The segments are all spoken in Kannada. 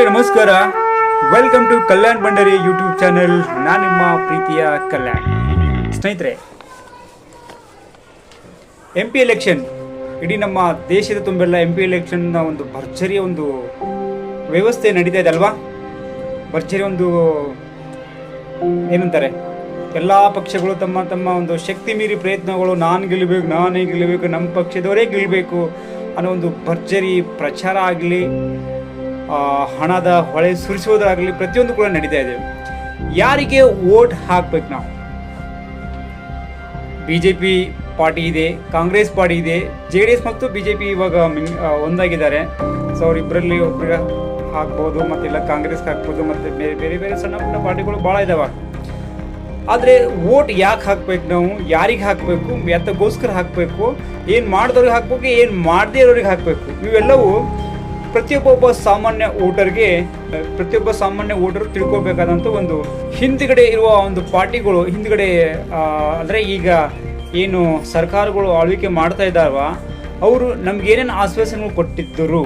ಸ್ನೇಹಿತರೆ ನಮಸ್ಕಾರ. Welcome to Kalyan Bhandari YouTube channel ನಾನು ನಿಮ್ಮ ಪ್ರೀತಿಯ ಕಲ್ಯಾಣ್. ಸ್ನೇಹಿತರೆ ಎಂ ಪಿ ಎಲೆಕ್ಷನ್ ಇಡೀ ನಮ್ಮ ದೇಶದ ತುಂಬೆಲ್ಲ ಎಂ ಪಿ ಎಲೆಕ್ಷನ್ನ ಒಂದು ಭರ್ಜರಿಯ ಒಂದು ವ್ಯವಸ್ಥೆ ನಡೀತಾ ಇದೆ ಅಲ್ವಾ? ಭರ್ಜರಿ ಒಂದು, ಏನಂತಾರೆ? ಎಲ್ಲ ಪಕ್ಷಗಳು ತಮ್ಮ ತಮ್ಮ ಒಂದು ಶಕ್ತಿ ಮೀರಿ ಪ್ರಯತ್ನಗಳು, ನಾನು ಗೆಲ್ಲಬೇಕು ನಾನೇ ಗೆಲ್ಲಬೇಕು ನಮ್ಮ ಪಕ್ಷದವರೇ ಗೆಲ್ಲಬೇಕು ಅನ್ನೋ ಒಂದು ಭರ್ಜರಿ ಪ್ರಚಾರ ಆಗಲಿ ಹಣದ ಹೊಳೆ ಸುರಿಸುವುದಾಗಲಿ ಪ್ರತಿಯೊಂದು ಕೂಡ ನಡೀತಾ ಇದೆ. ಯಾರಿಗೆ ವೋಟ್ ಹಾಕ್ಬೇಕು ನಾವು? ಬಿ ಜೆ ಪಿ ಪಾರ್ಟಿ ಇದೆ, ಕಾಂಗ್ರೆಸ್ ಪಾರ್ಟಿ ಇದೆ, ಜೆ ಡಿ ಎಸ್ ಮತ್ತು ಬಿ ಜೆ ಪಿ ಇವಾಗ ಒಂದಾಗಿದ್ದಾರೆ. ಸೊ ಅವರಿಬ್ಬರಲ್ಲಿ ಒಬ್ಬರಿಗೆ ಹಾಕ್ಬೋದು, ಮತ್ತು ಇಲ್ಲ ಕಾಂಗ್ರೆಸ್ಗೆ ಹಾಕ್ಬೋದು, ಮತ್ತು ಬೇರೆ ಬೇರೆ ಬೇರೆ ಸಣ್ಣ, ಪುಟ್ಟ ಪಾರ್ಟಿಗಳು ಭಾಳ ಇದಾವೆ. ಆದರೆ ವೋಟ್ ಯಾಕೆ ಹಾಕ್ಬೇಕು ನಾವು? ಯಾರಿಗೆ ಹಾಕಬೇಕು? ಎತ್ತಗೋಸ್ಕರ ಹಾಕಬೇಕು? ಏನು ಮಾಡಿದವ್ರಿಗೆ ಹಾಕ್ಬೇಕು, ಏನು ಮಾಡದೇ ಇರೋರಿಗೆ ಹಾಕಬೇಕು? ಇವೆಲ್ಲವೂ ಪ್ರತಿಯೊಬ್ಬೊಬ್ಬ ಸಾಮಾನ್ಯ ವೋಟರ್ಗೆ ಪ್ರತಿಯೊಬ್ಬ ಸಾಮಾನ್ಯ ವೋಟರ್ ತಿಳ್ಕೊಬೇಕಾದಂಥ ಒಂದು ಹಿಂದ್ಗಡೆ ಇರುವ ಒಂದು ಪಾರ್ಟಿಗಳು, ಹಿಂದ್ಗಡೆ ಅಂದರೆ ಈಗ ಏನು ಸರ್ಕಾರಗಳು ಆಳ್ವಿಕೆ ಮಾಡ್ತಾ ಇದ್ದಾವ, ಅವರು ನಮ್ಗೇನೇನು ಆಶ್ವಾಸನೆಗಳು ಕೊಟ್ಟಿದ್ದರು,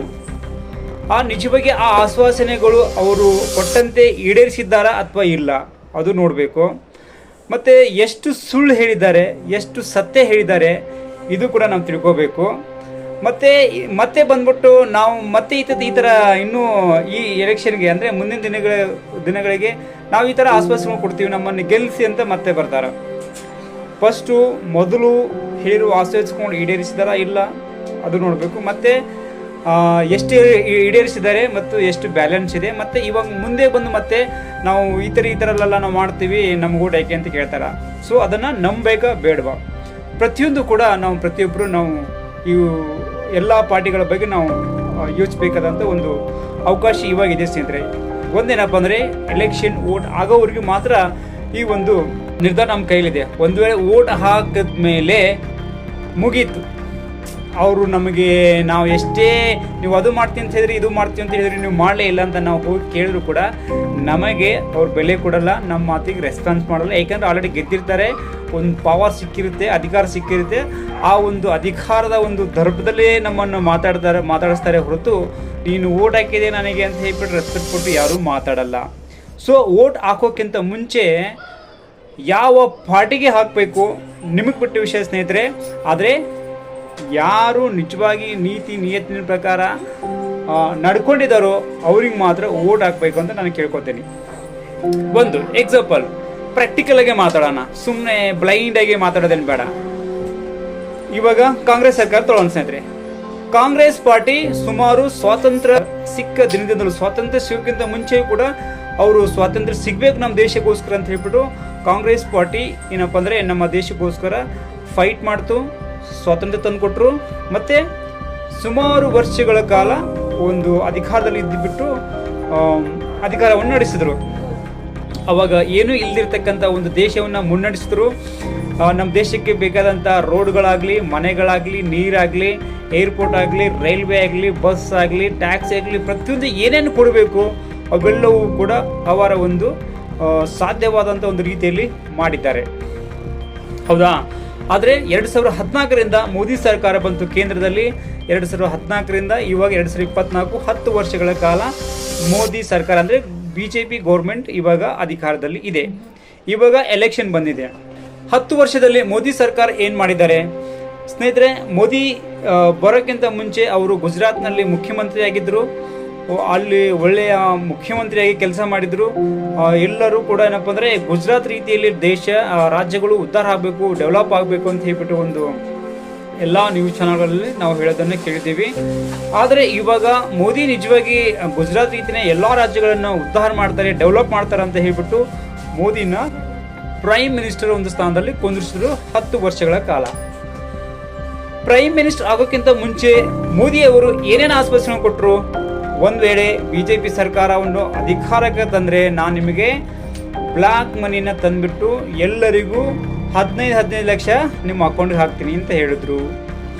ಆ ನಿಜವಾಗಿ ಆ ಆಶ್ವಾಸನೆಗಳು ಅವರು ಕೊಟ್ಟಂತೆ ಈಡೇರಿಸಿದ್ದಾರಾ ಅಥವಾ ಇಲ್ಲ, ಅದು ನೋಡಬೇಕು. ಮತ್ತು ಎಷ್ಟು ಸುಳ್ಳು ಹೇಳಿದ್ದಾರೆ, ಎಷ್ಟು ಸತ್ಯ ಹೇಳಿದ್ದಾರೆ, ಇದು ಕೂಡ ನಾವು ತಿಳ್ಕೋಬೇಕು. ಮತ್ತು ಮತ್ತೆ ಬಂದ್ಬಿಟ್ಟು ನಾವು ಮತ್ತೆ ಈ ಈ ಥರ ಇನ್ನೂ ಈ ಎಲೆಕ್ಷನ್ಗೆ ಅಂದರೆ ಮುಂದಿನ ದಿನಗಳ ದಿನಗಳಿಗೆ ನಾವು ಈ ಥರ ಆಶ್ವಾಸನೆ ಕೊಡ್ತೀವಿ ನಮ್ಮನ್ನು ಗೆಲ್ಲಿಸಿ ಅಂತ ಮತ್ತೆ ಬರ್ತಾರೆ. ಫಸ್ಟು ಮೊದಲು ಹೇಳಿರುವ ಆಶ್ರಯಿಸ್ಕೊಂಡು ಈಡೇರಿಸಿದಾರ? ಇಲ್ಲ. ಅದು ನೋಡಬೇಕು. ಮತ್ತು ಎಷ್ಟು ಈಡೇರಿಸಿದ್ದಾರೆ ಮತ್ತು ಎಷ್ಟು ಬ್ಯಾಲೆನ್ಸ್ ಇದೆ? ಮತ್ತು ಇವಾಗ ಮುಂದೆ ಬಂದು ಮತ್ತೆ ನಾವು ಈ ಥರ ಈ ಥರಲ್ಲೆಲ್ಲ ನಾವು ಮಾಡ್ತೀವಿ, ನಮ್ಗೆ ಊಟ ಯಾಕೆ ಅಂತ ಕೇಳ್ತಾರೆ? ಸೊ ಅದನ್ನು ನಂಬೇಕಾ ಬೇಡವಾ? ಪ್ರತಿಯೊಂದು ಕೂಡ ನಾವು ಪ್ರತಿಯೊಬ್ಬರು ನಾವು ಇವು ಎಲ್ಲ ಪಾರ್ಟಿಗಳ ಬಗ್ಗೆ ನಾವು ಯೋಚಿಸಬೇಕಾದಂಥ ಒಂದು ಅವಕಾಶ ಇವಾಗಿದೆ ಸ್ನೇಹಿತರೆ. ಒಂದೇನಪ್ಪ ಅಂದರೆ ಎಲೆಕ್ಷನ್ ವೋಟ್ ಆಗೋವರೆಗೂ ಮಾತ್ರ ಈ ಒಂದು ನಿರ್ಧಾರ ನಮ್ಮ ಕೈಲಿದೆ ಒಂದು ವೇಳೆ ವೋಟ್ ಹಾಕಿದ ಮೇಲೆ ಮುಗೀತು. ಅವರು ನಮಗೆ ನಾವು ಎಷ್ಟೇ ನೀವು ಅದು ಮಾಡ್ತೀನಿ ಅಂತ ಹೇಳಿದ್ರೆ, ಇದು ಮಾಡ್ತೀವಿ ಅಂತ ಹೇಳಿದ್ರೆ ನೀವು ಮಾಡಲೇ ಇಲ್ಲ ಅಂತ ನಾವು ಹೋಗಿ ಕೇಳಿದ್ರು ಕೂಡ ನಮಗೆ ಅವ್ರು ಬೆಲೆ ಕೊಡಲ್ಲ, ನಮ್ಮ ಮಾತಿಗೆ ರೆಸ್ಪಾನ್ಸ್ ಮಾಡಲ್ಲ. ಯಾಕಂದ್ರೆ ಆಲ್ರೆಡಿ ಗೆದ್ದಿರ್ತಾರೆ, ಒಂದು ಪವರ್ ಸಿಕ್ಕಿರುತ್ತೆ, ಅಧಿಕಾರ ಸಿಕ್ಕಿರುತ್ತೆ. ಆ ಒಂದು ಅಧಿಕಾರದ ಒಂದು ದರ್ಭದಲ್ಲೇ ನಮ್ಮನ್ನು ಮಾತಾಡ್ತಾರೆ, ಮಾತಾಡಿಸ್ತಾರೆ ಹೊರತು ನೀನು ಓಟ್ ಹಾಕಿದೆ ನನಗೆ ಅಂತ ಹೇಳ್ಬಿಟ್ಟು ರೆಸ್ಪೆಕ್ಟ್ ಕೊಟ್ಟು ಯಾರೂ ಮಾತಾಡಲ್ಲ. ಸೊ ಓಟ್ ಹಾಕೋಕ್ಕಿಂತ ಮುಂಚೆ ಯಾವ ಪಾರ್ಟಿಗೆ ಹಾಕಬೇಕು, ನಿಮಗೆ ಬಿಟ್ಟ ವಿಷಯ ಸ್ನೇಹಿತರೆ, ಆದರೆ ಯಾರು ನಿಜವಾಗಿ ನೀತಿ ನಿಯತ್ತಿನ ಪ್ರಕಾರ ನಡ್ಕೊಂಡಿದ್ದಾರೋ ಅವ್ರಿಗೆ ಮಾತ್ರ ಓಟ್ ಹಾಕ್ಬೇಕು ಅಂತ ನಾನು ಕೇಳ್ಕೊತೀನಿ. ಒಂದು ಎಕ್ಸಾಂಪಲ್ ಪ್ರಾಕ್ಟಿಕಲ್ ಆಗಿ ಮಾತಾಡೋಣ. ಸುಮ್ಮನೆ ಬ್ಲೈಂಡ್ ಆಗಿ ಮಾತಾಡೋದೇನು ಬೇಡ. ಇವಾಗ ಕಾಂಗ್ರೆಸ್ ಸರ್ಕಾರ ತಗೊಳ್ಳೋಣ ಸ್ನೇಹಿತರೆ. ಕಾಂಗ್ರೆಸ್ ಪಾರ್ಟಿ ಸುಮಾರು ಸ್ವಾತಂತ್ರ್ಯ ಸಿಕ್ಕ ದಿನದಿಂದಲೂ, ಸ್ವಾತಂತ್ರ್ಯ ಸಿಗೋಕ್ಕಿಂತ ಮುಂಚೆಯೂ ಕೂಡ ಅವರು ಸ್ವಾತಂತ್ರ್ಯ ಸಿಗ್ಬೇಕು ನಮ್ಮ ದೇಶಕ್ಕೋಸ್ಕರ ಅಂತ ಹೇಳ್ಬಿಟ್ಟು ಕಾಂಗ್ರೆಸ್ ಪಾರ್ಟಿ ಏನಪ್ಪ ಅಂದರೆ ನಮ್ಮ ದೇಶಕ್ಕೋಸ್ಕರ ಫೈಟ್ ಮಾಡ್ತು. ಸ್ವಾತಂತ್ರ್ಯ ತಂದುಕೊಟ್ರು. ಮತ್ತು ಸುಮಾರು ವರ್ಷಗಳ ಕಾಲ ಒಂದು ಅಧಿಕಾರದಲ್ಲಿ ಇದ್ದುಬಿಟ್ಟು ಅಧಿಕಾರವನ್ನು ನಡೆಸಿದರು. ಅವಾಗ ಏನೂ ಇಲ್ದಿರ್ತಕ್ಕಂಥ ಒಂದು ದೇಶವನ್ನು ಮುನ್ನಡೆಸಿದ್ರು. ನಮ್ಮ ದೇಶಕ್ಕೆ ಬೇಕಾದಂಥ ರೋಡ್ಗಳಾಗಲಿ, ಮನೆಗಳಾಗಲಿ, ನೀರಾಗಲಿ, ಏರ್ಪೋರ್ಟ್ ಆಗಲಿ, ರೈಲ್ವೆ ಆಗಲಿ, ಬಸ್ ಆಗಲಿ, ಟ್ಯಾಕ್ಸಿ ಆಗಲಿ, ಪ್ರತಿಯೊಂದು ಏನೇನು ಕೊಡಬೇಕು, ಅವೆಲ್ಲವೂ ಕೂಡ ಅವರ ಒಂದು ಸಾಧ್ಯವಾದಂಥ ಒಂದು ರೀತಿಯಲ್ಲಿ ಮಾಡಿದ್ದಾರೆ. ಹೌದಾ? ಆದರೆ ಎರಡು ಸಾವಿರದ ಹದಿನಾಲ್ಕರಿಂದ ಮೋದಿ ಸರ್ಕಾರ ಬಂತು ಕೇಂದ್ರದಲ್ಲಿ. ಎರಡು ಸಾವಿರದ ಹದಿನಾಲ್ಕರಿಂದ ಇವಾಗ ಎರಡು ಸಾವಿರದ ಇಪ್ಪತ್ನಾಲ್ಕು ಹತ್ತು ವರ್ಷಗಳ ಕಾಲ ಮೋದಿ ಸರ್ಕಾರ ಅಂದರೆ ಬಿ ಜೆ ಪಿ ಗೌರ್ಮೆಂಟ್ ಇವಾಗ ಅಧಿಕಾರದಲ್ಲಿ ಇದೆ. ಇವಾಗ ಎಲೆಕ್ಷನ್ ಬಂದಿದೆ. ಹತ್ತು ವರ್ಷದಲ್ಲಿ ಮೋದಿ ಸರ್ಕಾರ ಏನು ಮಾಡಿದ್ದಾರೆ? ಸ್ನೇಹಿತರೆ ಮೋದಿ ಬರೋಕ್ಕಿಂತ ಮುಂಚೆ ಅವರು ಗುಜರಾತ್ನಲ್ಲಿ ಮುಖ್ಯಮಂತ್ರಿ ಆಗಿದ್ದರು ಓ, ಅಲ್ಲಿ ಒಳ್ಳೆಯ ಮುಖ್ಯಮಂತ್ರಿಯಾಗಿ ಕೆಲಸ ಮಾಡಿದ್ರು. ಎಲ್ಲರೂ ಕೂಡ ಏನಪ್ಪ ಅಂದರೆ ಗುಜರಾತ್ ರೀತಿಯಲ್ಲಿ ದೇಶ ರಾಜ್ಯಗಳು ಉದ್ಧಾರ ಆಗಬೇಕು, ಡೆವಲಪ್ ಆಗಬೇಕು ಅಂತ ಹೇಳ್ಬಿಟ್ಟು ಒಂದು ಎಲ್ಲ ನ್ಯೂಸ್ ಚಾನಲ್ಗಳಲ್ಲಿ ನಾವು ಹೇಳೋದನ್ನು ಕೇಳಿದ್ದೀವಿ. ಆದರೆ ಇವಾಗ ಮೋದಿ ನಿಜವಾಗಿ ಗುಜರಾತ್ ರೀತಿಯೇ ಎಲ್ಲ ರಾಜ್ಯಗಳನ್ನು ಉದ್ಧಾರ ಮಾಡ್ತಾರೆ, ಡೆವಲಪ್ ಮಾಡ್ತಾರೆ ಅಂತ ಹೇಳ್ಬಿಟ್ಟು ಮೋದಿನ ಪ್ರೈಮ್ ಮಿನಿಸ್ಟರ್ ಒಂದು ಸ್ಥಾನದಲ್ಲಿ ಕುಂದಿರಿಸಿದ್ರು ಹತ್ತು ವರ್ಷಗಳ ಕಾಲ. ಪ್ರೈಮ್ ಮಿನಿಸ್ಟರ್ ಆಗೋಕ್ಕಿಂತ ಮುಂಚೆ ಮೋದಿ ಅವರು ಏನೇನು ಆಶ್ವಾಸನೆ ಕೊಟ್ಟರು ಒಂದು ವೇಳೆ ಬಿ ಜೆ ಪಿ ಸರ್ಕಾರವನ್ನು ಅಧಿಕಾರಕ್ಕೆ ತಂದರೆ ನಾನು ನಿಮಗೆ ಬ್ಲ್ಯಾಕ್ ಮನಿನ ತಂದುಬಿಟ್ಟು ಎಲ್ಲರಿಗೂ ಹದಿನೈದು ಹದಿನೈದು ಲಕ್ಷ ನಿಮ್ಮ ಅಕೌಂಟ್ಗೆ ಹಾಕ್ತೀನಿ ಅಂತ ಹೇಳಿದ್ರು.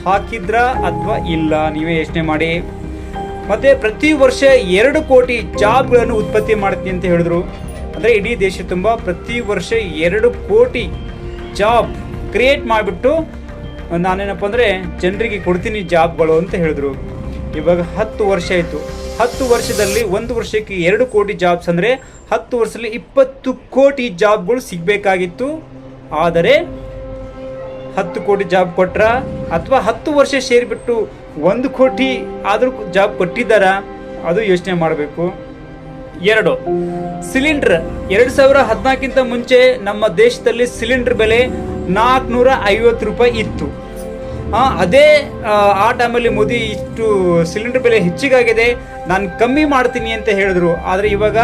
ಹಾಕಿದ್ರ ಅಥವಾ ಇಲ್ಲ? ನೀವೇ ಯೋಚನೆ ಮಾಡಿ. ಮತ್ತು ಪ್ರತಿ ವರ್ಷ ಎರಡು ಕೋಟಿ ಜಾಬ್ಗಳನ್ನು ಉತ್ಪತ್ತಿ ಮಾಡ್ತೀನಿ ಅಂತ ಹೇಳಿದ್ರು. ಅಂದರೆ ಇಡೀ ದೇಶ ತುಂಬ ಪ್ರತಿ ವರ್ಷ ಎರಡು ಕೋಟಿ ಜಾಬ್ ಕ್ರಿಯೇಟ್ ಮಾಡಿಬಿಟ್ಟು ನಾನೇನಪ್ಪ ಅಂದರೆ ಜನರಿಗೆ ಕೊಡ್ತೀನಿ ಜಾಬ್ಗಳು ಅಂತ ಹೇಳಿದ್ರು. ಇವಾಗ ಹತ್ತು ವರ್ಷ ಆಯಿತು. ಹತ್ತು ವರ್ಷದಲ್ಲಿ ಒಂದು ವರ್ಷಕ್ಕೆ ಎರಡು ಕೋಟಿ ಜಾಬ್ಸ್ ಅಂದರೆ ಹತ್ತು ವರ್ಷದಲ್ಲಿ ಇಪ್ಪತ್ತು ಕೋಟಿ ಜಾಬ್ಗಳು ಸಿಗಬೇಕಾಗಿತ್ತು. ಆದರೆ ಹತ್ತು ಕೋಟಿ ಜಾಬ್ ಕೊಟ್ರ ಅಥವಾ ಹತ್ತು ವರ್ಷ ಸೇರಿಬಿಟ್ಟು ಒಂದು ಕೋಟಿ ಆದರೂ ಜಾಬ್ ಕೊಟ್ಟಿದ್ದಾರಾ? ಅದು ಯೋಚನೆ ಮಾಡಬೇಕು. ಎರಡು, ಸಿಲಿಂಡರ್ ಎರಡು ಸಾವಿರ ಹದಿನಾಲ್ಕಿಂತ ಮುಂಚೆ ನಮ್ಮ ದೇಶದಲ್ಲಿ ಸಿಲಿಂಡರ್ ಬೆಲೆ ನಾಲ್ಕುನೂರ ಐವತ್ತು ರೂಪಾಯಿ ಇತ್ತು. ಅದೇ ಆ, ಟೈಮಲ್ಲಿ ಮೋದಿ ಇಷ್ಟು ಸಿಲಿಂಡರ್ ಬೆಲೆ ಹೆಚ್ಚಿಗಾಗಿದೆ. ನಾನು ಕಮ್ಮಿ ಮಾಡ್ತೀನಿ ಅಂತ ಹೇಳಿದ್ರು. ಆದರೆ ಇವಾಗ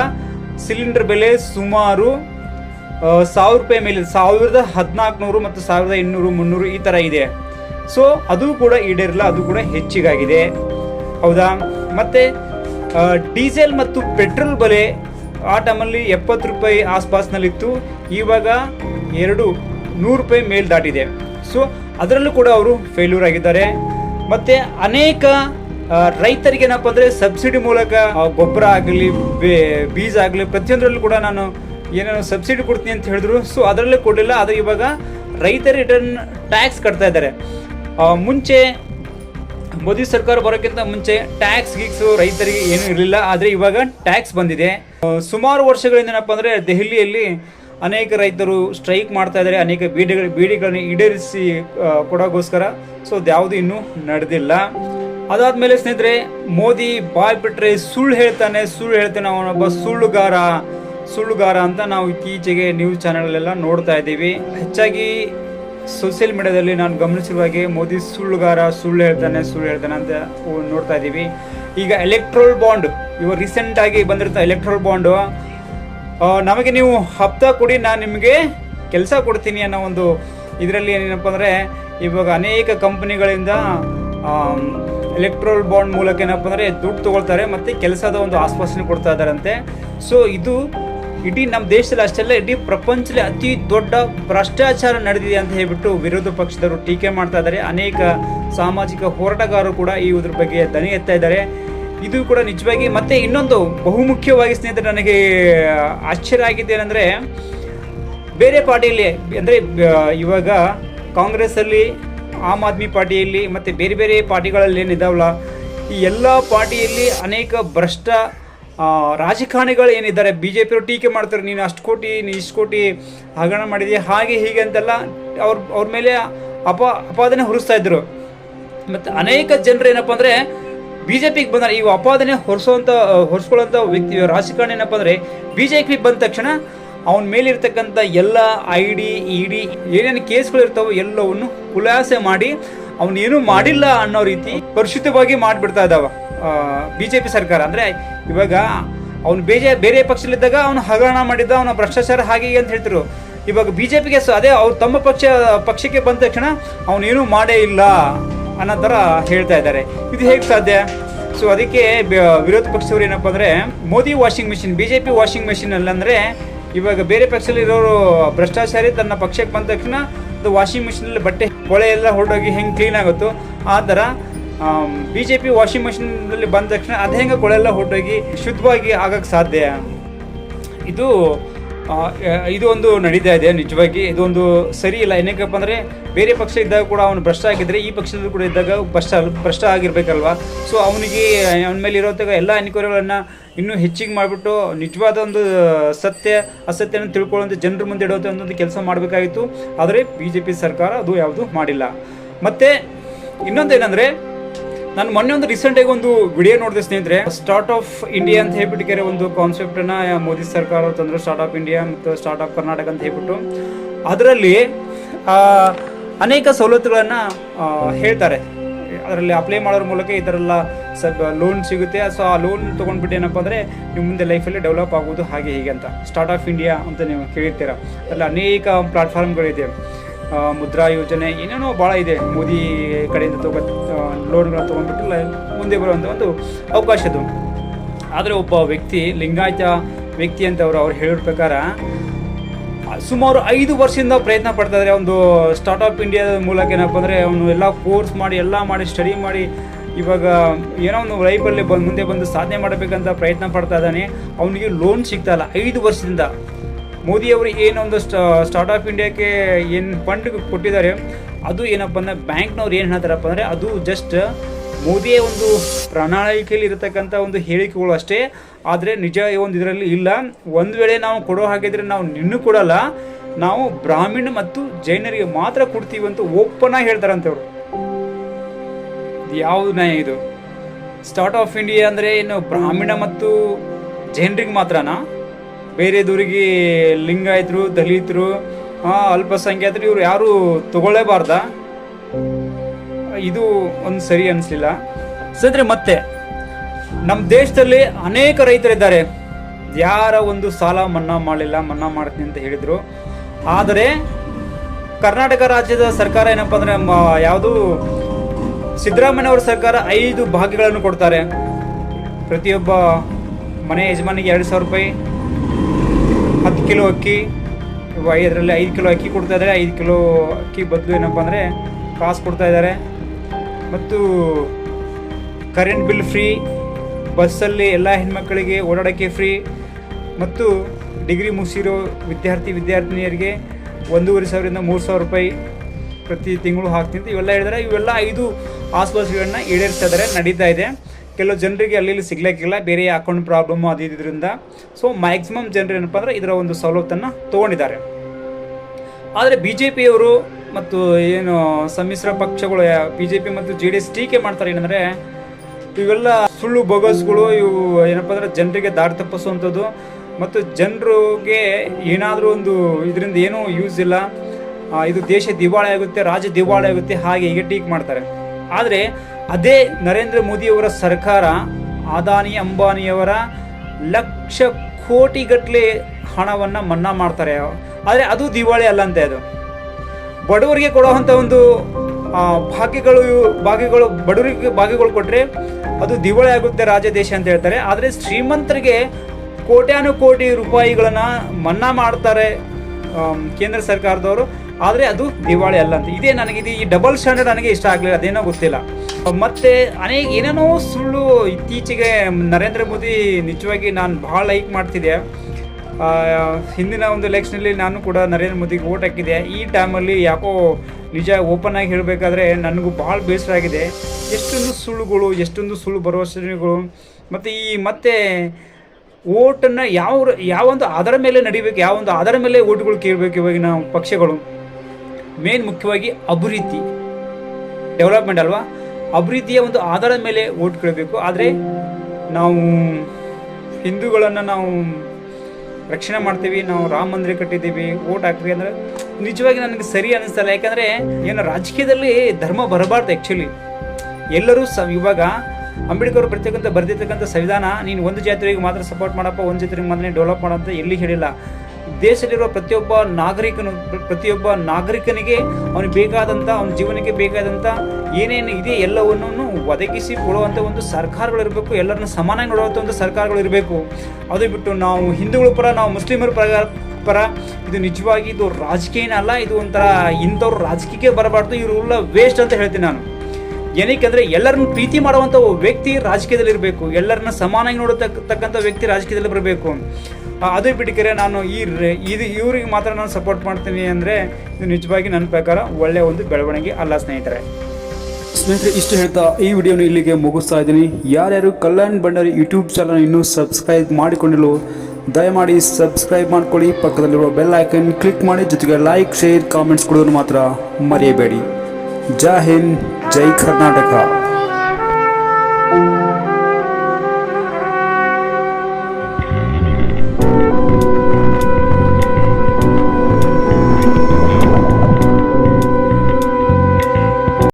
ಸಿಲಿಂಡರ್ ಬೆಲೆ ಸುಮಾರು ಸಾವಿರ ರೂಪಾಯಿ ಮೇಲೆ ಸಾವಿರದ ಹದಿನಾಲ್ಕುನೂರು ಮತ್ತು ಸಾವಿರದ ಇನ್ನೂರು ಮುನ್ನೂರು ಈ ಥರ ಇದೆ. ಸೊ ಅದು ಕೂಡ ಈಡೇರಿಲ್ಲ ಅದು ಕೂಡ ಹೆಚ್ಚಿಗಾಗಿದೆ. ಹೌದಾ? ಮತ್ತು ಡೀಸೆಲ್ ಮತ್ತು ಪೆಟ್ರೋಲ್ ಬೆಲೆ ಆ ಟೈಮಲ್ಲಿ ಎಪ್ಪತ್ತು ರೂಪಾಯಿ ಆಸ್ಪಾಸ್ನಲ್ಲಿತ್ತು. ಇವಾಗ ಎರಡು ನೂರು ರೂಪಾಯಿ ಮೇಲ್ ದಾಟಿದೆ. ಸೊ ಅದರಲ್ಲೂ ಕೂಡ ಅವರು ಫೇಲ್ಯೂರ್ ಆಗಿದ್ದಾರೆ. ಮತ್ತೆ ಅನೇಕ ರೈತರಿಗೆ ಏನಪ್ಪ ಅಂದರೆ ಸಬ್ಸಿಡಿ ಮೂಲಕ ಗೊಬ್ಬರ ಆಗಲಿ ಬೀಜ ಆಗಲಿ, ಪ್ರತಿಯೊಂದರಲ್ಲೂ ಕೂಡ ನಾನು ಏನೇನು ಸಬ್ಸಿಡಿ ಕೊಡ್ತೀನಿ ಅಂತ ಹೇಳಿದ್ರು. ಸೊ ಅದರಲ್ಲೇ ಕೊಡಲಿಲ್ಲ. ಆದರೆ ಇವಾಗ ರೈತರ ರಿಟರ್ನ್ ಟ್ಯಾಕ್ಸ್ ಕಟ್ತಾ ಇದ್ದಾರೆ. ಮುಂಚೆ ಮೋದಿ ಸರ್ಕಾರ ಬರೋಕ್ಕಿಂತ ಮುಂಚೆ ಟ್ಯಾಕ್ಸ್ ಗೀಕ್ಸು ರೈತರಿಗೆ ಏನೂ ಇರಲಿಲ್ಲ. ಆದರೆ ಇವಾಗ ಟ್ಯಾಕ್ಸ್ ಬಂದಿದೆ. ಸುಮಾರು ವರ್ಷಗಳಿಂದ ಏನಪ್ಪ ಅಂದರೆ ದೆಹಲಿಯಲ್ಲಿ ಅನೇಕ ರೈತರು ಸ್ಟ್ರೈಕ್ ಮಾಡ್ತಾ ಇದ್ದಾರೆ, ಅನೇಕ ಬೀಡಿಗಳ, ಬೀಡಿಗಳನ್ನು ಈಡೇರಿಸಿ ಕೊಡೋಕ್ಕೋಸ್ಕರ ಸೊ ಅದ್ಯಾವುದು ಇನ್ನೂ ನಡೆದಿಲ್ಲ. ಅದಾದ್ಮೇಲೆ ಸ್ನೇಹಿತರೆ, ಮೋದಿ ಬಾಯ್ ಬಿಟ್ಟರೆ ಸುಳ್ಳು ಹೇಳ್ತಾನೆ ಸುಳ್ಳು ಹೇಳ್ತಾನೆ ಅವನೊಬ್ಬ ಸುಳ್ಳುಗಾರ ಸುಳ್ಳುಗಾರ ಅಂತ ನಾವು ಇತ್ತೀಚೆಗೆ ನ್ಯೂಸ್ ಚಾನೆಲ್ಲೆಲ್ಲ ನೋಡ್ತಾ ಇದ್ದೀವಿ. ಹೆಚ್ಚಾಗಿ ಸೋಷಿಯಲ್ ಮೀಡಿಯಾದಲ್ಲಿ ನಾನು ಗಮನಿಸಿರುವ ಹಾಗೆ ಮೋದಿ ಸುಳ್ಳುಗಾರ, ಸುಳ್ಳು ಹೇಳ್ತಾನೆ ಸುಳ್ಳು ಹೇಳ್ತಾನೆ ಅಂತ ನೋಡ್ತಾ ಇದ್ದೀವಿ. ಈಗ ಎಲೆಕ್ಟ್ರೋಲ್ ಬಾಂಡ್ ಇವಾಗ ರೀಸೆಂಟ್ ಆಗಿ ಬಂದಿರ್ತ ಎಲೆಕ್ಟ್ರೋಲ್ ಬಾಂಡು ನಮಗೆ ನೀವು ಹಪ್ತ ಕೊಡಿ, ನಾನು ನಿಮಗೆ ಕೆಲಸ ಕೊಡ್ತೀನಿ ಅನ್ನೋ ಒಂದು ಇದರಲ್ಲಿ ಏನೇನಪ್ಪ ಅಂದರೆ, ಇವಾಗ ಅನೇಕ ಕಂಪ್ನಿಗಳಿಂದ ಎಲೆಕ್ಟ್ರೋಲ್ ಬಾಂಡ್ ಮೂಲಕ ಏನಪ್ಪ ಅಂದರೆ ದುಡ್ಡು ತೊಗೊಳ್ತಾರೆ ಮತ್ತು ಕೆಲಸದ ಒಂದು ಆಶ್ವಾಸನೆ ಕೊಡ್ತಾ ಇದ್ದಾರಂತೆ. ಸೊ ಇದು ಇಡೀ ನಮ್ಮ ದೇಶದಲ್ಲಿ ಅಷ್ಟೆಲ್ಲ ಇಡೀ ಪ್ರಪಂಚದಲ್ಲಿ ಅತಿ ದೊಡ್ಡ ಭ್ರಷ್ಟಾಚಾರ ನಡೆದಿದೆ ಅಂತ ಹೇಳ್ಬಿಟ್ಟು ವಿರೋಧ ಪಕ್ಷದವರು ಟೀಕೆ ಮಾಡ್ತಾ ಇದ್ದಾರೆ. ಅನೇಕ ಸಾಮಾಜಿಕ ಹೋರಾಟಗಾರರು ಕೂಡ ಈ ಇದ್ರ ಬಗ್ಗೆ ದನಿ ಎತ್ತಾ ಇದ್ದಾರೆ. ಇದು ಕೂಡ ನಿಜವಾಗಿ ಮತ್ತೆ ಇನ್ನೊಂದು ಬಹುಮುಖ್ಯವಾಗಿ ಸ್ನೇಹಿತರೆ ನನಗೆ ಆಶ್ಚರ್ಯ ಆಗಿದೆ ಏನಂದರೆ, ಬೇರೆ ಪಾರ್ಟಿಯಲ್ಲಿ, ಅಂದರೆ ಇವಾಗ ಕಾಂಗ್ರೆಸ್ಸಲ್ಲಿ, ಆಮ್ ಆದ್ಮಿ ಪಾರ್ಟಿಯಲ್ಲಿ ಮತ್ತು ಬೇರೆ ಬೇರೆ ಪಾರ್ಟಿಗಳಲ್ಲಿ ಏನಿದಾವಲ್ಲ, ಈ ಎಲ್ಲ ಪಾರ್ಟಿಯಲ್ಲಿ ಅನೇಕ ಭ್ರಷ್ಟ ರಾಜಕಾರಣಿಗಳು ಏನಿದ್ದಾರೆ ಬಿ ಜೆ ಪಿಯವರು ಟೀಕೆ ಮಾಡ್ತಾರೆ, ನೀನು ಅಷ್ಟು ಕೋಟಿ, ನೀನು ಇಷ್ಟು ಕೋಟಿ ಹಗರಣ ಮಾಡಿದೆಯಾ, ಹಾಗೆ ಹೀಗೆ ಅಂತೆಲ್ಲ ಅವ್ರ ಅವ್ರ ಮೇಲೆ ಅಪ, ಅಪಾದನೆ ಹೊರಿಸ್ತಾ ಇದ್ರು. ಮತ್ತು ಅನೇಕ ಜನರು ಏನಪ್ಪ ಅಂದರೆ ಬಿ ಜೆ ಪಿಗೆ ಬಂದ ಈ ಅಪಾದನೆ ಹೊರಿಸುವಂಥ ಹೊರಿಸ್ಕೊಳ್ಳೋಂಥ ವ್ಯಕ್ತಿ ರಾಜಕಾರಣ ಏನಪ್ಪ ಅಂದರೆ ಬಿ ಜೆ ಪಿ ಬಂದ ತಕ್ಷಣ ಅವನ ಮೇಲಿರ್ತಕ್ಕಂಥ ಎಲ್ಲ ಐ ಡಿ ಇ ಡಿ ಏನೇನು ಕೇಸ್ಗಳು ಇರ್ತಾವೋ ಎಲ್ಲವನ್ನು ಖುಲಾಸೆ ಮಾಡಿ ಅವನೇನು ಮಾಡಿಲ್ಲ ಅನ್ನೋ ರೀತಿ ಪರಿಶುದ್ಧವಾಗಿ ಮಾಡಿಬಿಡ್ತಾ ಇದ್ದಾವ ಬಿ ಜೆ ಪಿ ಸರ್ಕಾರ. ಅಂದರೆ ಇವಾಗ ಅವ್ನು ಬೇಜೆ, ಬೇರೆ ಪಕ್ಷದಲ್ಲಿದ್ದಾಗ ಅವನು ಹಗರಣ ಮಾಡಿದ್ದ, ಅವನ ಭ್ರಷ್ಟಾಚಾರ ಹಾಗೆ ಅಂತ ಹೇಳ್ತಿರು ಇವಾಗ ಬಿ ಜೆ ಪಿಗೆ ಅದೇ ಅವ್ರು ತಮ್ಮ ಪಕ್ಷ, ಪಕ್ಷಕ್ಕೆ ಬಂದ ತಕ್ಷಣ ಅವನೇನು ಮಾಡೇ ಇಲ್ಲ. ಅನ್ನೋ ಥರ ಹೇಳ್ತಾ ಇದ್ದಾರೆ. ಇದು ಹೇಗೆ ಸಾಧ್ಯ? ಸೊ ಅದಕ್ಕೆ ವಿರೋಧ ಪಕ್ಷದವ್ರು ಏನಪ್ಪ ಅಂದರೆ, Modi washing machine B J P washing machine ಅಲ್ಲಂದರೆ, ಇವಾಗ ಬೇರೆ ಪಕ್ಷದಲ್ಲಿ ಇರೋರು ಭ್ರಷ್ಟಾಚಾರಿ ತನ್ನ ಪಕ್ಷಕ್ಕೆ ಬಂದ ತಕ್ಷಣ ಅದು ವಾಷಿಂಗ್ ಮಿಷಿನಲ್ಲಿ ಬಟ್ಟೆ ಕೊಳೆ ಎಲ್ಲ ಹೊರಡೋಗಿ ಹೆಂಗೆ ಕ್ಲೀನ್ ಆಗುತ್ತೋ, ಆ ಥರ ಬಿ ಜೆ ಪಿ ವಾಷಿಂಗ್ ಮಿಷಿನಲ್ಲಿ ಬಂದ ತಕ್ಷಣ ಅದು ಹೆಂಗೆ ಕೊಳೆ ಎಲ್ಲ ಹೊರಟೋಗಿ ಶುದ್ಧವಾಗಿ ಆಗೋಕ್ಕೆ ಸಾಧ್ಯ? ಇದು ಇದು ಒಂದು ನಡೀತಾ ಇದೆ ನಿಜವಾಗಿ. ಇದೊಂದು ಸರಿ ಇಲ್ಲ. ಏನಕ್ಕಪ್ಪ ಅಂದರೆ ಬೇರೆ ಪಕ್ಷ ಇದ್ದಾಗ ಕೂಡ ಅವನು ಭ್ರಷ್ಟ ಆಗಿದ್ದರೆ ಈ ಪಕ್ಷದಲ್ಲೂ ಕೂಡ ಇದ್ದಾಗ ಭ್ರಷ್ಟ ಭ್ರಷ್ಟ ಆಗಿರ್ಬೇಕಲ್ವ? ಸೊ ಅವನಿಗೆ, ಅವನ ಮೇಲೆ ಇರೋಂಥ ಎಲ್ಲ ಎನ್ಕ್ವೈರಿಗಳನ್ನು ಇನ್ನೂ ಹೆಚ್ಚಿಗೆ ಮಾಡಿಬಿಟ್ಟು ನಿಜವಾದ ಒಂದು ಸತ್ಯ, ಅಸತ್ಯನ ತಿಳ್ಕೊಳ್ಳುವಂಥ ಜನರ ಮುಂದೆ ಇಡೋದು ಒಂದು ಕೆಲಸ ಮಾಡಬೇಕಾಗಿತ್ತು. ಆದರೆ ಬಿ ಜೆ ಪಿ ಸರ್ಕಾರ ಅದು ಯಾವುದು ಮಾಡಿಲ್ಲ. ಮತ್ತು ಇನ್ನೊಂದೇನೆಂದರೆ ನಾನು ಮೊನ್ನೆ ಒಂದು ರೀಸೆಂಟಾಗಿ ಒಂದು ವಿಡಿಯೋ ನೋಡಿದೆ ಸ್ನೇಹಿತರೆ. ಸ್ಟಾರ್ಟ್ ಆಫ್ ಇಂಡಿಯಾ ಅಂತ ಹೇಳ್ಬಿಟ್ಟು ಕೆರೆ ಒಂದು ಕಾನ್ಸೆಪ್ಟನ್ನು ಮೋದಿ ಸರ್ಕಾರ ತಂದರು ಸ್ಟಾರ್ಟ್ ಆಫ್ ಇಂಡಿಯಾ ಮತ್ತು ಸ್ಟಾರ್ಟ್ ಆಫ್ ಕರ್ನಾಟಕ ಅಂತ ಹೇಳ್ಬಿಟ್ಟು. ಅದರಲ್ಲಿ ಅನೇಕ ಸವಲತ್ತುಗಳನ್ನು ಹೇಳ್ತಾರೆ. ಅದರಲ್ಲಿ ಅಪ್ಲೈ ಮಾಡೋದ್ರ ಮೂಲಕ ಈ ಥರ ಸ್ವಲ್ಪ ಲೋನ್ ಸಿಗುತ್ತೆ. ಸೊ ಆ ಲೋನ್ ತೊಗೊಂಡ್ಬಿಟ್ಟು ಏನಪ್ಪ ಅಂದರೆ ನಿಮ್ಮ ಮುಂದೆ ಲೈಫಲ್ಲಿ ಡೆವಲಪ್ ಆಗೋದು ಹಾಗೆ ಹೀಗೆ ಅಂತ. ಸ್ಟಾರ್ಟ್ ಆಫ್ ಇಂಡಿಯಾ ಅಂತ ನೀವು ಕೇಳಿರ್ತೀರ. ಅದರಲ್ಲಿ ಅನೇಕ ಪ್ಲಾಟ್ಫಾರ್ಮ್ಗಳಿದೆ ಮುದ್ರಾ ಯೋಜನೆ ಏನೇನೋ ಭಾಳ ಇದೆ. ಮೋದಿ ಕಡೆಯಿಂದ ತಗೋ ಲೋನ್ಗಳನ್ನ ತೊಗೊಂಡ್ಬಿಟ್ಟು ಮುಂದೆ ಬರುವಂಥ ಒಂದು ಅವಕಾಶ ಅದು ಆದರೆ ಒಬ್ಬ ವ್ಯಕ್ತಿ, ಲಿಂಗಾಯತ ವ್ಯಕ್ತಿ ಅಂತ ಅವರು ಅವ್ರು ಹೇಳಿದ ಪ್ರಕಾರ, ಸುಮಾರು ಐದು ವರ್ಷದಿಂದ ಪ್ರಯತ್ನ ಪಡ್ತಾ ಇದ್ದಾರೆ ಒಂದು ಸ್ಟಾರ್ಟಪ್ ಇಂಡಿಯಾದ ಮೂಲಕ ಏನಪ್ಪ ಅಂದರೆ ಅವನು ಎಲ್ಲ ಕೋರ್ಸ್ ಮಾಡಿ, ಎಲ್ಲ ಮಾಡಿ ಸ್ಟಡಿ ಮಾಡಿ, ಇವಾಗ ಏನೋ ಒಂದು ಲೈಫಲ್ಲಿ ಬಂದು ಮುಂದೆ ಬಂದು ಸಾಧನೆ ಮಾಡಬೇಕಂತ ಪ್ರಯತ್ನ ಪಡ್ತಾ ಇದ್ದಾನೆ ಅವನಿಗೆ ಲೋನ್ ಸಿಗ್ತಾ ಇಲ್ಲ. ಐದು ವರ್ಷದಿಂದ. ಮೋದಿಯವರು ಏನೊಂದು ಸ್ಟಾರ್ಟ್ ಆಫ್ ಇಂಡಿಯಾಕ್ಕೆ ಏನು ಫಂಡ್ ಕೊಟ್ಟಿದ್ದಾರೆ, ಅದು ಏನಪ್ಪ ಅಂದರೆ ಬ್ಯಾಂಕ್ನವ್ರು ಏನು ಹೇಳ್ತಾರಪ್ಪ ಅಂದರೆ ಅದು ಜಸ್ಟ್ ಮೋದಿಯ ಒಂದು ಪ್ರಣಾಳಿಕೆಯಲ್ಲಿ ಇರತಕ್ಕಂಥ ಒಂದು ಹೇಳಿಕೆಗಳು ಅಷ್ಟೇ. ಆದರೆ ನಿಜ ಒಂದು ಇದರಲ್ಲಿ ಇಲ್ಲ. ಒಂದು ವೇಳೆ ನಾವು ಕೊಡೋ ಹಾಗಿದ್ರೆ ನಾವು ನಿನ್ನೂ ಕೊಡಲ್ಲ. ನಾವು ಬ್ರಾಹ್ಮಣ ಮತ್ತು ಜೈನರಿಗೆ ಮಾತ್ರ ಕೊಡ್ತೀವಿ ಅಂತ ಓಪನ್ ಆಗಿ ಅವರು ಯಾವುದು ನ್ಯಾಯ ಇದು? ಸ್ಟಾರ್ಟ್ ಆಫ್ ಇಂಡಿಯಾ ಅಂದರೆ ಏನು ಬ್ರಾಹ್ಮಣ ಮತ್ತು ಜೈನರಿಗೆ ಮಾತ್ರನಾ? ಬೇರೆದವರಿಗೆ ಲಿಂಗಾಯತರು, ದಲಿತರು ಅಲ್ಪಸಂಖ್ಯಾತರು ಇವ್ರು ಯಾರು ತಗೊಳ್ಳೇಬಾರ್ದ? ಇದು ಒಂದು ಸರಿ ಅನಿಸ್ಲಿಲ್ಲ. ಸದ್ರೆ ಮತ್ತೆ ನಮ್ಮ ದೇಶದಲ್ಲಿ ಅನೇಕ ರೈತರಿದ್ದಾರೆ. ಯಾರ ಒಂದು ಸಾಲ ಮನ್ನಾ ಮಾಡಲಿಲ್ಲ, ಮನ್ನಾ ಮಾಡ್ತೀನಿ ಅಂತ ಹೇಳಿದರು. ಆದರೆ ಕರ್ನಾಟಕ ರಾಜ್ಯದ ಸರ್ಕಾರ ಏನಪ್ಪ ಅಂದರೆ ಯಾವುದು ಸಿದ್ದರಾಮಯ್ಯವ್ರ ಸರ್ಕಾರ ಐದು ಭಾಗ್ಯಗಳನ್ನು ಕೊಡ್ತಾರೆ. ಪ್ರತಿಯೊಬ್ಬ ಮನೆ ಯಜಮಾನಿಗೆ ಎರಡು ಸಾವಿರ ರೂಪಾಯಿ ಹತ್ತು ಕಿಲೋ ಅಕ್ಕಿ ಇದರಲ್ಲಿ ಐದು ಕಿಲೋ ಅಕ್ಕಿ ಕೊಡ್ತಾ ಇದ್ದಾರೆ. ಐದು ಕಿಲೋ ಅಕ್ಕಿ ಬದಲು ಏನಪ್ಪ ಅಂದರೆ ಕಾಸು ಕೊಡ್ತಾ ಇದ್ದಾರೆ. ಮತ್ತು ಕರೆಂಟ್ ಬಿಲ್ ಫ್ರೀ ಬಸ್ಸಲ್ಲಿ ಎಲ್ಲ ಹೆಣ್ಮಕ್ಕಳಿಗೆ ಓಡಾಡೋಕ್ಕೆ ಫ್ರೀ ಮತ್ತು ಡಿಗ್ರಿ ಮುಗಿಸಿರೋ ವಿದ್ಯಾರ್ಥಿ, ವಿದ್ಯಾರ್ಥಿನಿಯರಿಗೆ ಒಂದೂವರೆ ಸಾವಿರದಿಂದ ಮೂರು ಸಾವಿರ ರೂಪಾಯಿ ಪ್ರತಿ ತಿಂಗಳು ಹಾಕ್ತೀನಿ ಇವೆಲ್ಲ ಹೇಳಿದರೆ ಇವೆಲ್ಲ ಐದು ಆಸ್ಪಾಸ್ಗಳನ್ನ ಈಡೇರಿಸ್ತಾ ಇದ್ದಾರೆ, ನಡೀತಾ ಇದೆ. ಕೆಲವು ಜನರಿಗೆ ಅಲ್ಲಿ ಇಲ್ಲಿ ಸಿಗ್ಲಿಕ್ಕಿಲ್ಲ. ಬೇರೆ ಅಕೌಂಟ್ ಪ್ರಾಬ್ಲಮ್ ಅದು ಇದರಿಂದ. ಸೊ ಮ್ಯಾಕ್ಸಿಮಮ್ ಜನರು ಏನಪ್ಪ ಅಂದ್ರೆ ಇದರ ಒಂದು ಸವಲತ್ತನ್ನು ತಗೊಂಡಿದ್ದಾರೆ. ಆದರೆ ಬಿ ಜೆ ಪಿಯವರು ಮತ್ತು ಏನು ಸಮ್ಮಿಶ್ರ ಪಕ್ಷಗಳು ಬಿ ಜೆ ಪಿ ಮತ್ತು ಜೆ ಡಿ ಎಸ್ ಟೀಕೆ ಮಾಡ್ತಾರೆ ಏನಂದರೆ, ಇವೆಲ್ಲ ಸುಳ್ಳು ಬೊಗಸ್ಗಳು, ಇವು ಏನಪ್ಪ ಅಂದ್ರೆ ಜನರಿಗೆ ದಾರಿ ತಪ್ಪಿಸುವಂಥದ್ದು. ಮತ್ತು ಜನರಿಗೆ ಏನಾದರೂ ಒಂದು ಇದರಿಂದ ಏನೂ ಯೂಸ್ ಇಲ್ಲ. ಇದು ದೇಶ ದಿವಾಳಿ ಆಗುತ್ತೆ, ರಾಜ್ಯ ದಿವಾಳಿ ಆಗುತ್ತೆ, ಹಾಗೆ ಹೀಗೆ ಟೀಕ್ ಮಾಡ್ತಾರೆ. ಆದರೆ ಅದೇ ನರೇಂದ್ರ ಮೋದಿಯವರ ಸರ್ಕಾರ ಅದಾನಿ ಅಂಬಾನಿಯವರ ಲಕ್ಷ ಕೋಟಿಗಟ್ಟಲೆ ಹಣವನ್ನು ಮನ್ನಾ ಮಾಡ್ತಾರೆ. ಆದರೆ ಅದು ದಿವಾಳಿ ಅಲ್ಲಂತೆ ಅದು. ಬಡವರಿಗೆ ಕೊಡೋವಂಥ ಒಂದು ಭಾಗ್ಯಗಳು ಭಾಗ್ಯಗಳು, ಬಡವರಿಗೆ ಭಾಗ್ಯಗಳು ಕೊಟ್ಟರೆ ಅದು ದಿವಾಳಿ ಆಗುತ್ತೆ ರಾಜ್ಯ, ದೇಶ ಅಂತ ಹೇಳ್ತಾರೆ. ಆದರೆ ಶ್ರೀಮಂತರಿಗೆ ಕೋಟ್ಯಾನು ಕೋಟಿ ರೂಪಾಯಿಗಳನ್ನು ಮನ್ನಾ ಮಾಡ್ತಾರೆ ಕೇಂದ್ರ ಸರ್ಕಾರದವರು. ಆದರೆ ಅದು ದಿವಾಳಿ ಅಲ್ಲ ಅಂತ. ಇದೇ ನನಗೆ ಇದು ಈ ಡಬಲ್ ಸ್ಟ್ಯಾಂಡರ್ಡ್ ನನಗೆ ಇಷ್ಟ ಆಗಲಿಲ್ಲ, ಅದೇನೋ ಗೊತ್ತಿಲ್ಲ. ಮತ್ತೆ ಅನೇಕ ಏನೇನೋ ಸುಳ್ಳು ಇತ್ತೀಚೆಗೆ ನರೇಂದ್ರ ಮೋದಿ ನಿಜವಾಗಿ ನಾನು ಭಾಳ ಲೈಕ್ ಮಾಡ್ತಿದ್ದೆ. ಹಿಂದಿನ ಒಂದು ಎಲೆಕ್ಷನಲ್ಲಿ ನಾನು ಕೂಡ ನರೇಂದ್ರ ಮೋದಿಗೆ ಓಟ್ ಹಾಕಿದೆ ಈ ಟೈಮಲ್ಲಿ ಯಾಕೋ ನಿಜ ಓಪನ್ ಆಗಿ ಹೇಳಬೇಕಾದ್ರೆ ನನಗೂ ಭಾಳ ಬೇಸರ ಆಗಿದೆ. ಎಷ್ಟೊಂದು ಸುಳ್ಳುಗಳು, ಎಷ್ಟೊಂದು ಸುಳ್ಳು ಭರವಸೆಗಳು, ಮತ್ತು ಈ ಮತ್ತೆ ಓಟನ್ನು ಯಾವ ಯಾವೊಂದು ಆಧಾರ ಮೇಲೆ ನಡಿಬೇಕು ಯಾವೊಂದು ಆಧಾರ ಮೇಲೆ ಓಟ್ಗಳು ಕೇಳಬೇಕು ಇವಾಗಿನ ಪಕ್ಷಗಳು. ಮೇನ್ ಮುಖ್ಯವಾಗಿ ಅಭಿವೃದ್ಧಿ. ಡೆವಲಪ್ಮೆಂಟ್ ಅಲ್ವಾ? ಅಭಿವೃದ್ಧಿಯ ಒಂದು ಆಧಾರದ ಮೇಲೆ ಓಟ್ ಕೇಳಬೇಕು ಆದರೆ ನಾವು ಹಿಂದೂಗಳನ್ನು ನಾವು ರಕ್ಷಣೆ ಮಾಡ್ತೀವಿ, ನಾವು ರಾಮ ಮಂದಿರ ಕಟ್ಟಿದ್ದೀವಿ ಓಟ್ ಹಾಕ್ತೀವಿ ಅಂದರೆ ನಿಜವಾಗಿ ನನಗೆ ಸರಿ ಅನ್ನಿಸ್ತಲ್ಲ ಯಾಕಂದರೆ ಏನು ರಾಜಕೀಯದಲ್ಲಿ ಧರ್ಮ ಬರಬಾರ್ದು ಆ್ಯಕ್ಚುಲಿ ಎಲ್ಲರೂ ಸ, ಇವಾಗ ಅಂಬೇಡ್ಕರ್ ಬರ್ತಕ್ಕಂಥ ಬರೆದಿರ್ತಕ್ಕಂಥ ಸಂವಿಧಾನ ನೀನು ಒಂದು ಜಾತ್ರೆಗೆ ಮಾತ್ರ ಸಪೋರ್ಟ್ ಮಾಡಪ್ಪ, ಒಂದು ಜಾತ್ರೆಗೆ ಮಾತ್ರ ಡೆವಲಪ್ ಮಾಡೋ ಅಂತ ಎಲ್ಲಿ ಹೇಳಿಲ್ಲ. ದೇಶದಲ್ಲಿರುವ ಪ್ರತಿಯೊಬ್ಬ ನಾಗರಿಕನು, ಪ್ರತಿಯೊಬ್ಬ ನಾಗರಿಕನಿಗೆ ಅವನಿಗೆ ಬೇಕಾದಂಥ ಅವನ ಜೀವನಕ್ಕೆ ಬೇಕಾದಂಥ ಏನೇನು ಇದೆ ಎಲ್ಲವನ್ನೂ ಒದಗಿಸಿ ಕೊಡುವಂಥ ಒಂದು ಸರ್ಕಾರಗಳಿರಬೇಕು ಎಲ್ಲರನ್ನ ಸಮಾನ ನೋಡುವಂಥ ಒಂದು ಸರ್ಕಾರಗಳು ಇರಬೇಕು. ಅದು ಬಿಟ್ಟು ನಾವು ಹಿಂದೂಗಳ ಪರ, ನಾವು ಮುಸ್ಲಿಮರ ಪರ ಪರ ಇದು ನಿಜವಾಗಿ ಇದು ರಾಜಕೀಯನ ಅಲ್ಲ, ಇದು ಒಂಥರ ಇಂಥವ್ರು ರಾಜಕೀಯಕ್ಕೆ ಬರಬಾರ್ದು ಇವರೆಲ್ಲ ವೇಸ್ಟ್ ಅಂತ ಹೇಳ್ತೀನಿ ನಾನು. ಏನಕ್ಕೆ ಎಲ್ಲರನ್ನು ಪ್ರೀತಿ ಮಾಡುವಂಥ ವ್ಯಕ್ತಿ ರಾಜಕೀಯದಲ್ಲಿ ಇರಬೇಕು ಎಲ್ಲರನ್ನ ಸಮಾನಾಗಿ ನೋಡತಕ್ಕಂಥ ವ್ಯಕ್ತಿ ರಾಜಕೀಯದಲ್ಲಿ ಬರಬೇಕು. ಅದು ಬಿಟ್ಟಿಕರೆ ನಾನು ಈ ಇದು ಇವ್ರಿಗೆ ಮಾತ್ರ ನಾನು ಸಪೋರ್ಟ್ ಮಾಡ್ತೀನಿ ಅಂದರೆ ಇದು ನಿಜವಾಗಿ ನನ್ನ ಪ್ರಕಾರ ಒಳ್ಳೆಯ ಒಂದು ಬೆಳವಣಿಗೆ ಅಲ್ಲ ಸ್ನೇಹಿತರೆ. ಸ್ನೇಹಿತರೆ, ಇಷ್ಟು ಹೇಳ್ತಾ ಈ ವಿಡಿಯೋನ ಇಲ್ಲಿಗೆ ಮುಗಿಸ್ತಾ ಇದ್ದೀನಿ. ಯಾರ್ಯಾರು ಕಲ್ಯಾಣ್ ಭಂಡಾರಿ ಯೂಟ್ಯೂಬ್ ಚಾನಲ್ ಇನ್ನೂ ಸಬ್ಸ್ಕ್ರೈಬ್ ಮಾಡಿಕೊಂಡಿಲ್ಲ, ದಯಮಾಡಿ ಸಬ್ಸ್ಕ್ರೈಬ್ ಮಾಡ್ಕೊಳ್ಳಿ. ಪಕ್ಕದಲ್ಲಿರುವ ಬೆಲ್ ಐಕನ್ ಕ್ಲಿಕ್ ಮಾಡಿ, ಜೊತೆಗೆ ಲೈಕ್ ಶೇರ್ ಕಾಮೆಂಟ್ಸ್ ಕೊಡೋದು ಮಾತ್ರ ಮರೆಯಬೇಡಿ. ಜೈ ಹಿಂದ್, ಜೈ ಕರ್ನಾಟಕ.